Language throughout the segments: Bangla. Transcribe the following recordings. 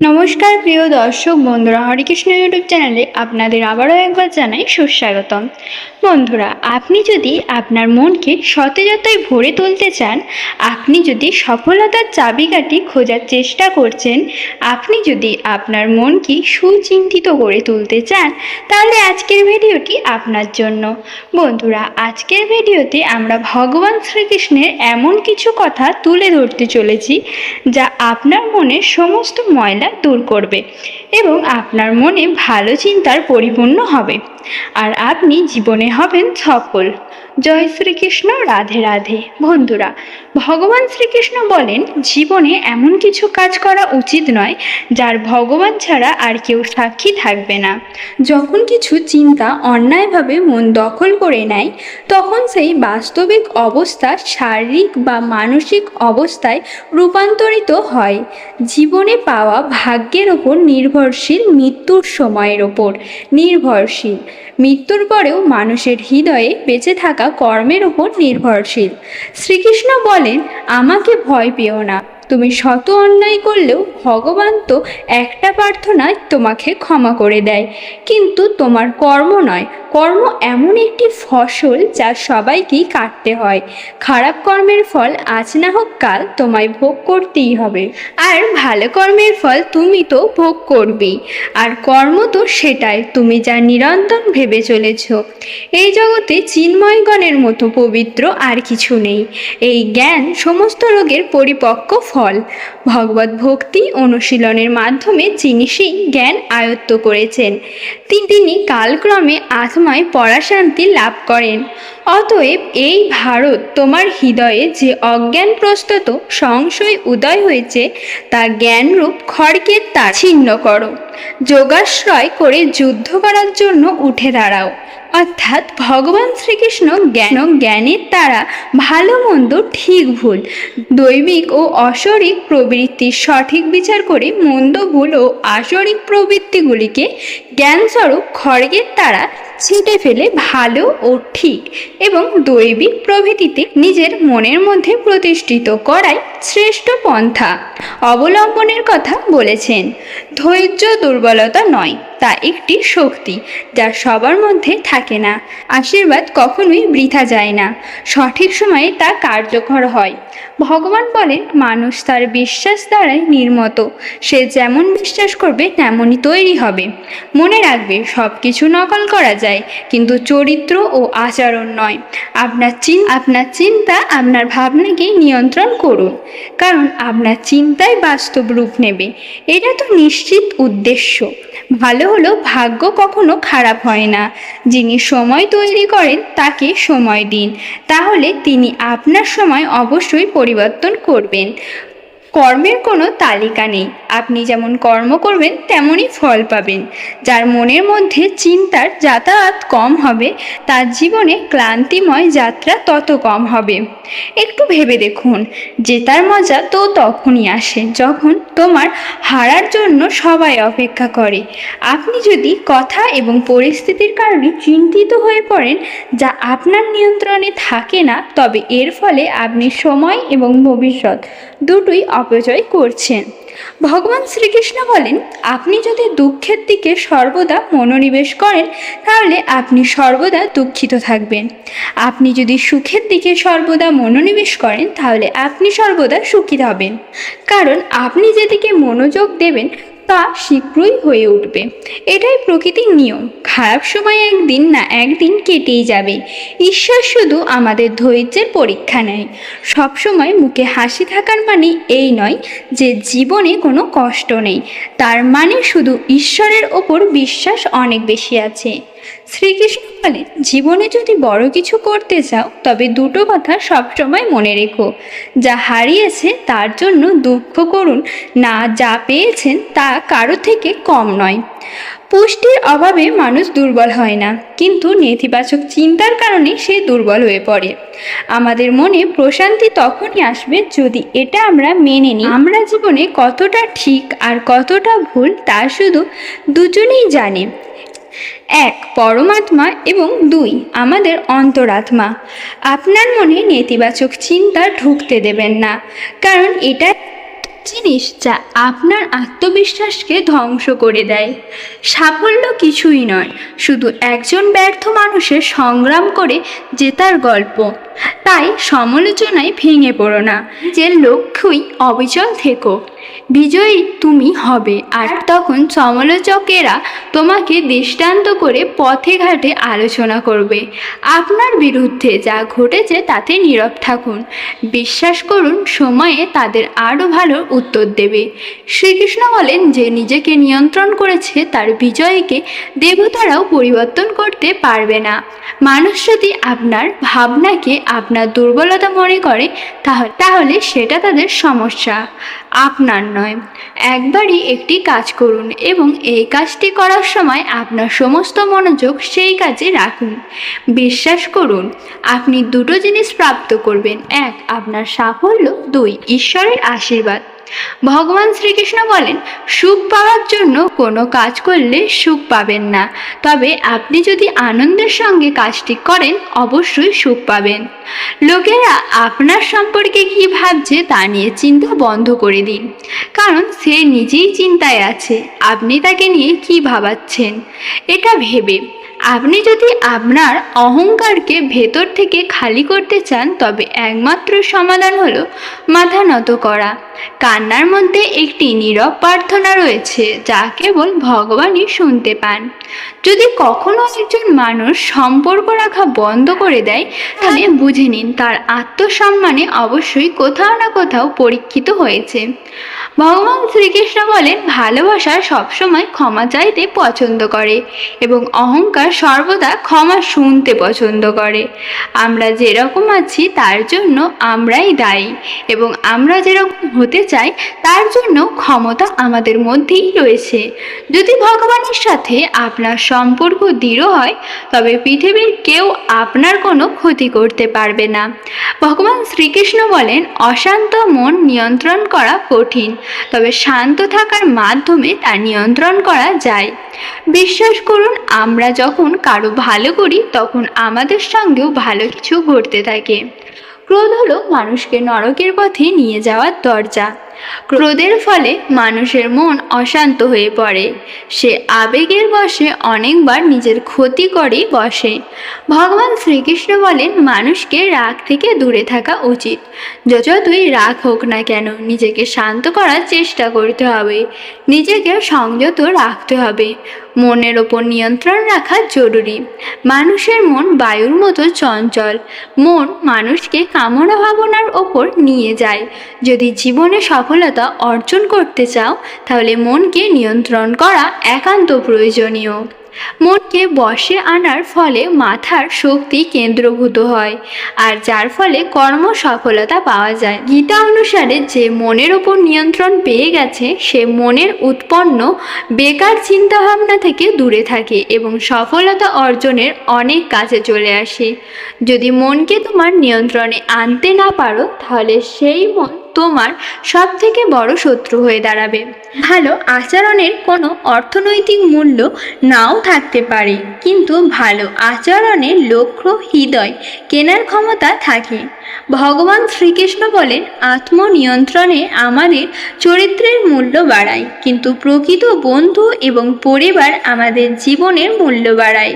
নমস্কার প্রিয় দর্শক বন্ধুরা হরিকৃষ্ণ ইউটিউব চ্যানেলে আপনাদের আবারও একবার জানাই সুস্বাগতম। বন্ধুরা, আপনি যদি আপনার মনকে সতেজতায় ভরে তুলতে চান, আপনি যদি সফলতার চাবিকাঠি খোঁজার চেষ্টা করছেন, আপনি যদি আপনার মনকে সুচিন্তিত করে তুলতে চান, তাহলে আজকের ভিডিওটি আপনার জন্য। বন্ধুরা, আজকের ভিডিওতে আমরা ভগবান শ্রীকৃষ্ণের এমন কিছু কথা তুলে ধরতে চলেছি, যা আপনার মনের সমস্ত ময়লা দূর করবে। এবং আপনার মনে ভালো চিন্তার পরিপূর্ণ হবে। আর আপনি জীবনে হবেন সফল। জয় শ্রীকৃষ্ণ, রাধে রাধে। বন্ধুরা, ভগবান শ্রীকৃষ্ণ বলেন, জীবনে এমন কিছু কাজ করা উচিত নয়, যার ভগবান ছাড়া আর কেউ সাক্ষী থাকবে না। যখন কিছু চিন্তা অন্যায়ভাবে মন দখল করে নেয়, তখন সেই বাস্তবিক অবস্থা শারীরিক বা মানসিক অবস্থায় রূপান্তরিত হয়। জীবনে পাওয়া ভাগ্যের ওপর নির্ভরশীল মৃত্যুর সময়ের ওপর নির্ভরশীল। মৃত্যুর পরেও মানুষের হৃদয়ে বেঁচে থাকা কর্মের ওপর নির্ভরশীল। শ্রীকৃষ্ণ বলেন, আমাকে ভয় পেও না। তুমি শত অন্যায় করলেও ভগবান তো একটা প্রার্থনায় তোমাকে ক্ষমা করে দেয়। কিন্তু তোমার কর্ম নয়, কর্ম এমন একটি ফসল যা সবাইকেই কাটতে হয়। খারাপ কর্মের ফল আজ না হোক কাল তোমায় ভোগ করতেই হবে। আর ভালো কর্মের ফল তুমি তো ভোগ করবেই। আর কর্ম তো সেটাই, তুমি যা নিরন্তর ভেবে চলেছ। এই জগতে চিন্ময়গণের মতো পবিত্র আর কিছু নেই। এই জ্ঞান সমস্ত রোগের পরিপক্ক ফল ভগবত ভক্তি অনুশীলনের মাধ্যমে যিনি সেই জ্ঞান আয়ত্ত করেছেন তিনি কালক্রমে আত্মায় পরাশান্তি লাভ করেন। অতএব এই ভারত তোমার হৃদয়ে যে অজ্ঞান প্রস্তুত, সংশয় উদয় হয়েছে, তা জ্ঞানরূপ খড়কে তার ছিন্ন করো। যোগাশ্রয় করে যুদ্ধ করার জন্য উঠে দাঁড়াও। অর্থাৎ ভগবান শ্রীকৃষ্ণ জ্ঞান জ্ঞানের দ্বারা ভালো মন্দ ঠিক ভুল, দৈবিক ও অশরিক প্রবৃত্তির সঠিক বিচার করে মন্দ ভুল ও আসরিক প্রবৃত্তিগুলিকে জ্ঞানস্বরূপ খড়গের তারা ছিটে ফেলে ভালো ও ঠিক এবং দৈবিক প্রভৃতিতে নিজের মনের মধ্যে প্রতিষ্ঠিত করাই শ্রেষ্ঠ পন্থা। অবলম্বনের কথা বলেছেন, ধৈর্য দুর্বলতা নয়, তা একটি শক্তি যা সবার মধ্যে থাকে না। আশীর্বাদ কখনোই বৃথা যায় না। সঠিক সময়ে তা কার্যকর হয়। ভগবান বলেন, মানুষ তার বিশ্বাস দ্বারাই নির্মত। সে যেমন বিশ্বাস করবে, তেমনই তৈরি হবে। মনে রাখবে সব কিছু নকল করা যায়, কিন্তু চরিত্র ও আচরণ নয়। আপনার চিন, আপনার চিন্তা, আপনার ভাবনাকে নিয়ন্ত্রণ করুন। কারণ আপনার চিন্তাই বাস্তব রূপ নেবে। এটা তো নিশ্চিত উদ্দেশ্য। ভালো হলো ভাগ্য কখনো খারাপ হয় না। যিনি সময় তৈরি করেন, তাকে সময় দিন। তাহলে তিনি আপনার সময় অবশ্যই পরিবর্তন করবেন। কর্মের কোনো তালিকা নেই। আপনি যেমন কর্ম করবেন, তেমনই ফল পাবেন। যার মনের মধ্যে চিন্তার যাতায়াত কম হবে, তার জীবনে ক্লান্তিময় যাত্রা তত কম হবে। একটু ভেবে দেখুন, জেতার মজা তো তখনই আসে যখন তোমার হারার জন্য সবাই অপেক্ষা করে। আপনি যদি কথা এবং পরিস্থিতির কারণে চিন্তিত হয়ে পড়েন, যা আপনার নিয়ন্ত্রণে থাকে না, তবে এর ফলে আপনি সময় এবং ভবিষ্যৎ দুটোই অপচয় করছেন ভগবান শ্রীকৃষ্ণ বলেন, আপনি যদি দুঃখের দিকে সর্বদা মনোনিবেশ করেন, তাহলে আপনি সর্বদা দুঃখিত থাকবেন। আপনি যদি সুখের দিকে সর্বদা মনোনিবেশ করেন, তাহলে আপনি সর্বদা সুখী হবেন। কারণ আপনি যেদিকে মনোযোগ দেবেন তা শীঘ্রই হয়ে উঠবে। এটাই প্রকৃতির নিয়ম। খারাপ সময় একদিন না একদিন কেটেই যাবে। ঈশ্বর শুধু আমাদের ধৈর্যের পরীক্ষা নেয়। সবসময় মুখে হাসি থাকার মানে এই নয় যে জীবনে কোনো কষ্ট নেই। তার মানে শুধু ঈশ্বরের ওপর বিশ্বাস অনেক বেশি আছে। শ্রীকৃষ্ণ বলেন, জীবনে যদি বড় কিছু করতে চাও, তবে দুটো কথা সবসময় মনে রেখো। যা হারিয়েছে, তার জন্য দুঃখ করুন। না যা পেয়েছেন, তা কারও থেকে কম নয়। পুষ্টির অভাবে মানুষ দুর্বল হয় না, কিন্তু নেতিবাচক চিন্তার কারণে সে দুর্বল হয়ে পড়ে। আমাদের মনে প্রশান্তি তখনই আসবে যদি এটা আমরা মেনে নিই। আমরা জীবনে কতটা ঠিক আর কতটা ভুল, তা শুধু দুজনেই জানে। এক পরমাত্মা এবং দুই আমাদের অন্তরাত্মা। আপনার মনে নেতিবাচক চিন্তা ঢুকতে দেবেন না, কারণ এটা জিনিস যা আপনার আত্মবিশ্বাসকে ধ্বংস করে দেয়। সাফল্য কিছুই নয়, শুধু একজন ব্যর্থ মানুষের সংগ্রাম করে জেতার গল্প। তাই সমালোচনায় ভেঙে পড়ো না, যে লক্ষ্যই অবিচল থেকো। বিজয়ী তুমি হবে। আর তখন সমালোচকেরা তোমাকে দৃষ্টান্ত করে পথে ঘাটে আলোচনা করবে। আপনার বিরুদ্ধে যা ঘটেছে তাতে নীরব থাকুন। বিশ্বাস করুন, সময়ে তাদের আরও ভালো উত্তর দেবে। শ্রীকৃষ্ণ বলেন যে নিজেকে নিয়ন্ত্রণ করেছে তার বিজয়কে দেবতারাও পরিবর্তন করতে পারবে না। মানুষ যদি আপনার ভাবনাকে আপনার দুর্বলতা মনে করে তাহলে সেটা তাদের সমস্যা। আপনার নয়। একবারই একটি কাজ করুন এবং এই কাজটি করার সময় আপনার সমস্ত মনোযোগ সেই কাজে রাখুন। বিশ্বাস করুন, আপনি দুটো জিনিস প্রাপ্ত করবেন। এক, আপনার সাফল্য। দুই, ঈশ্বরের আশীর্বাদ। ভগবান শ্রীকৃষ্ণ বলেন, সুখ পাওয়ার জন্য কোনো কাজ করলে সুখ পাবেন না। তবে আপনি যদি আনন্দের সঙ্গে কাজটি করেন, অবশ্যই সুখ পাবেন। লোকেরা আপনার সম্পর্কে কী ভাবছে তা নিয়ে চিন্তা বন্ধ করে দিন। কারণ সে নিজেই চিন্তায় আছে। আপনি তাকে নিয়ে কী ভাবাচ্ছেন? এটা ভেবে আপনি যদি আপনার অহংকারকে ভেতর থেকে খালি করতে চান, তবে একমাত্র সমাধান হলো মাথা নত করা। কান্নার মধ্যে একটি নীরব প্রার্থনা রয়েছে, যা কেবল ভগবানই শুনতে পান। যদি কখনো একজন মানুষ সম্পর্ক রাখা বন্ধ করে দেয়, তাহলে বুঝে নিন, তার আত্মসম্মানে অবশ্যই কোথাও না কোথাও পরীক্ষিত হয়েছে। ভগবান শ্রীকৃষ্ণ বলেন, ভালোবাসা সবসময় ক্ষমা চাইতে পছন্দ করে এবং অহংকার সর্বদা ক্ষমা শুনতে পছন্দ করে। আমরা যেরকম আছি, তার জন্য আমরাই দায়ী এবং আমরা যেরকম হতে চাই, তার জন্য ক্ষমতা আমাদের মধ্যেই রয়েছে। যদি ভগবানের সাথে আপনার সম্পর্ক দৃঢ় হয়, তবে পৃথিবীর কেউ আপনার কোনো ক্ষতি করতে পারবে না। ভগবান শ্রীকৃষ্ণ বলেন, অশান্ত মন নিয়ন্ত্রণ করা কঠিন। তবে শান্ত থাকার মাধ্যমে তা নিয়ন্ত্রণ করা যায়। বিশ্বাস করুন, আমরা যখন কারও ভালো করি, তখন আমাদের সঙ্গেও ভালো কিছু ঘটতে থাকে। ক্রোধ হলো মানুষকে নরকের পথে নিয়ে যাওয়ার দরজা। ক্রোধের ফলে মানুষের মন অশান্ত হয়ে পড়ে। সে আবেগের বশে অনেকবার নিজের ক্ষতি করে বসে। ভগবান শ্রীকৃষ্ণ বলেন, মানুষকে রাগ থেকে দূরে থাকা উচিত। যতই রাগ হোক না কেন, নিজেকে শান্ত করার চেষ্টা করতে হবে। নিজেকে সংযত রাখতে হবে। মনের ওপর নিয়ন্ত্রণ রাখা জরুরি। মানুষের মন বায়ুর মতো চঞ্চল। মন মানুষকে কামনা ভাবনার ওপর নিয়ে যায়। যদি জীবনে সফলতা অর্জন করতে চাও, তাহলে মনকে নিয়ন্ত্রণ করা একান্ত প্রয়োজনীয়। মনকে বসে আনার ফলে মাথার শক্তি কেন্দ্রভূত হয়, আর যার ফলে কর্ম সফলতা পাওয়া যায়। গীতা অনুসারে যে মনের ওপর নিয়ন্ত্রণ পেয়ে গেছে, সে মনের উৎপন্ন, বেকার চিন্তাভাবনা থেকে দূরে থাকে এবং সফলতা অর্জনের অনেক কাজে চলে আসে। যদি মনকে তোমার নিয়ন্ত্রণে আনতে না পারো, তাহলে সেই মন তোমার সবথেকে বড় শত্রু হয়ে দাঁড়াবে। ভালো আচরণের কোনো অর্থনৈতিক মূল্য নাও থাকতে পারে, কিন্তু ভালো আচরণের লক্ষ্য হৃদয় কেনার ক্ষমতা থাকে। ভগবান শ্রীকৃষ্ণ বলেন, আত্মনিয়ন্ত্রণে আমাদের চরিত্রের মূল্য বাড়ায়, কিন্তু প্রকৃত বন্ধু এবং পরিবার আমাদের জীবনের মূল্য বাড়ায়।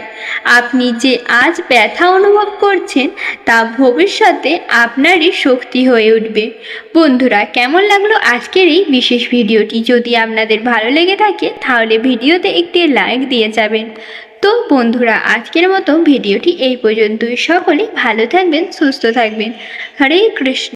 আপনি যে আজ ব্যথা অনুভব করছেন, তা ভবিষ্যতে আপনারই শক্তি হয়ে উঠবে। বন্ধুরা, কেমন লাগল আজকের এই বিশেষ ভিডিওটি? যদি আপনাদের ভালো লেগে থাকে, তাহলে ভিডিওতে একটি লাইক দিয়ে যাবেন। তো বন্ধুরা, আজকের মতো ভিডিওটি এই পর্যন্তই। সকলে ভালো থাকবেন, সুস্থ থাকবেন। হরে কৃষ্ণ।